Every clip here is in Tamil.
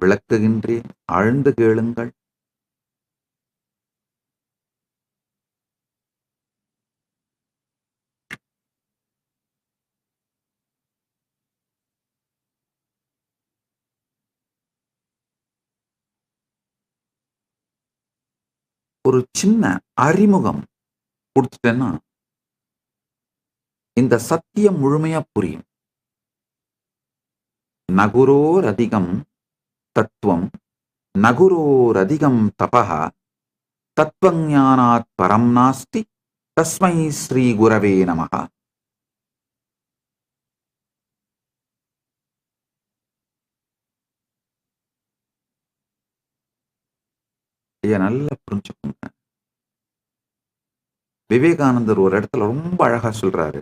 விளக்குகின்றேன் ஆழ்ந்து கேளுங்கள். ஒரு சின்ன அறிமுகம் கொடுத்துட்டேன்னா இந்த சத்தியம் முழுமையா புரியும். நகுரோர் அதிகம் தத்துவம் நகுரோர் அதிகம் தத்வஞானாத் பரம் நாஸ்தி தஸ்மை ஸ்ரீ குரவே நமः இதை நல்லா புரிஞ்சுக்கோங்க. விவேகானந்தர் ஒரு இடத்துல ரொம்ப அழகா சொல்றாரு.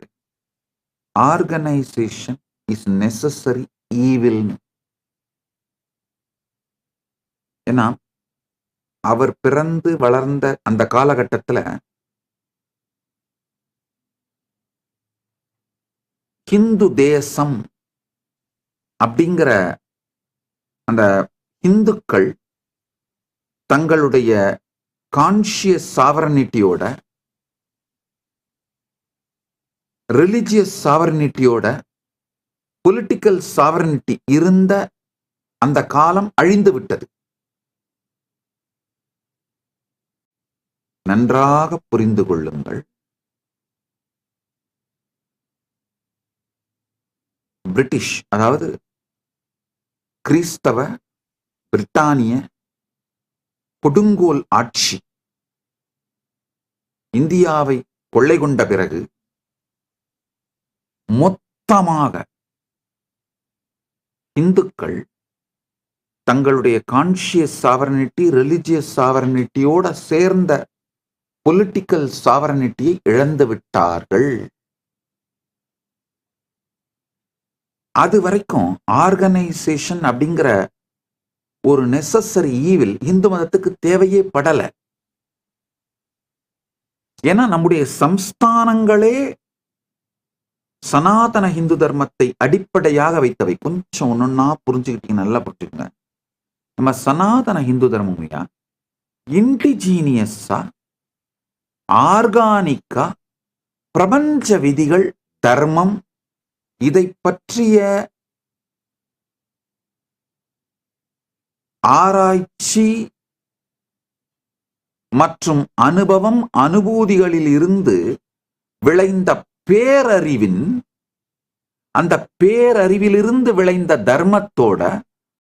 ஆர்கனைசேஷன் இஸ் நெசசரி ஈவில்னு ஏன்னா அவர் பிறந்து வளர்ந்த அந்த காலகட்டத்துல ஹிந்து தேசம் அப்படிங்கிற அந்த இந்துக்கள் தங்களுடைய கான்ஷியஸ் சாவரனிட்டியோட ரிலிஜியஸ் சாவரனிட்டியோட பொலிட்டிக்கல் சாவரனிட்டி இருந்த அந்த காலம் அழிந்து விட்டது. நன்றாக புரிந்து கொள்ளுங்கள். பிரிட்டிஷ் அதாவது கிறிஸ்தவ பிரிட்டானிய கொடுங்கோல் ஆட்சி இந்தியாவை கொள்ளை கொண்ட பிறகு மொத்தமாக இந்துக்கள் தங்களுடைய கான்சியஸ் சாவரனிட்டி ரிலிஜியஸ் சாவரனிட்டியோட சேர்ந்த பொலிட்டிக்கல் சாவரனிட்டியை இழந்து விட்டார்கள். அது வரைக்கும் ஆர்கனைசேஷன் அப்படிங்கிற ஒரு நெசசரி ஈவில் இந்து மதத்துக்கு தேவையே படல. ஏன்னா நம்முடைய சம்ஸ்தானங்களே சனாதன இந்து தர்மத்தை அடிப்படையாக வைத்தவை. கொஞ்சம் ஒன்னொன்னா புரிஞ்சுக்கிட்டீங்க நல்லா புரிஞ்சுக்கங்க. நம்ம சனாதன இந்து தர்மம் இண்டிஜீனியஸா ஆர்கானிக்கா பிரபஞ்ச விதிகள் தர்மம் இதை பற்றிய ஆராய்ச்சி மற்றும் அனுபவம் அனுபூதிகளில் இருந்து விளைந்த பேரறிவின் அந்த பேரறிவிலிருந்து விளைந்த தர்மத்தோட